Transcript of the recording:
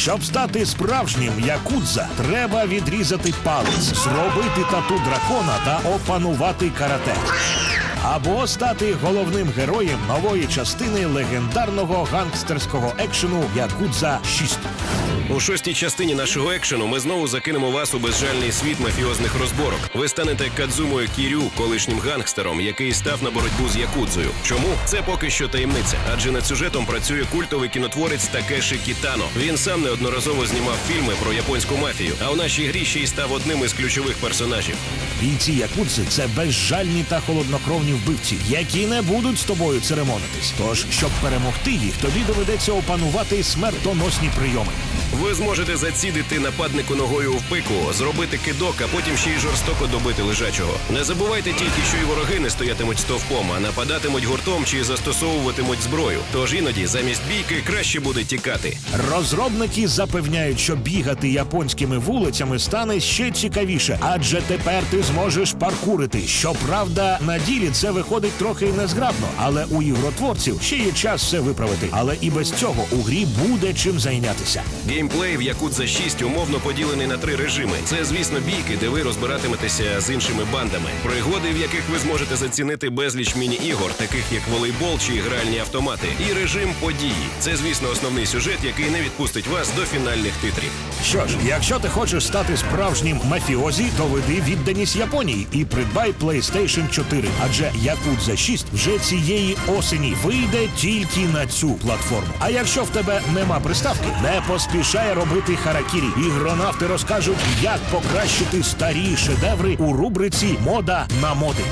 Щоб стати справжнім якудза, треба відрізати палець, зробити тату дракона та опанувати карате. Або стати головним героєм нової частини легендарного гангстерського екшену Якудза 6. У шостій частині нашого екшену ми знову закинемо вас у безжальний світ мафіозних розборок. Ви станете Кадзумою Кірю, колишнім гангстером, який став на боротьбу з Якудзою. Чому? Це поки що таємниця, адже над сюжетом працює культовий кінотворець Такеші Кітано. Він сам неодноразово знімав фільми про японську мафію, а у нашій грі ще й став одним із ключових персонажів. Бійці Якудзи це безжальні та холоднокровні вбивці, які не будуть з тобою церемонитись. Тож, щоб перемогти їх, тобі доведеться опанувати смертоносні прийоми. Ви зможете зацідити нападнику ногою в пику, зробити кидок, а потім ще й жорстоко добити лежачого. Не забувайте тільки, що і вороги не стоятимуть стовпом, а нападатимуть гуртом чи застосовуватимуть зброю. Тож іноді замість бійки краще буде тікати. Розробники запевняють, що бігати японськими вулицями стане ще цікавіше, адже тепер ти зможеш паркурити. Щоправда, на ділі це виходить трохи незграбно, але у ігротворців ще є час все виправити. Але і без цього у грі буде чим зайнятися. Геймплей в Якудза 6 умовно поділений на три режими. Це, звісно, бійки, де ви розбиратиметеся з іншими бандами. Пригоди, в яких ви зможете зацінити безліч міні-ігор, таких як волейбол чи гральні автомати, і режим події. Це, звісно, основний сюжет, який не відпустить вас до фінальних титрів. Що ж, якщо ти хочеш стати справжнім мафіозі, то веди відданість Японії і придбай PlayStation 4, адже Якудза 6 вже цієї осені вийде тільки на цю платформу. А якщо в тебе нема приставки, не поспішай робити харакірі. Ігронавти розкажуть, як покращити старі шедеври у рубриці Мода на моди.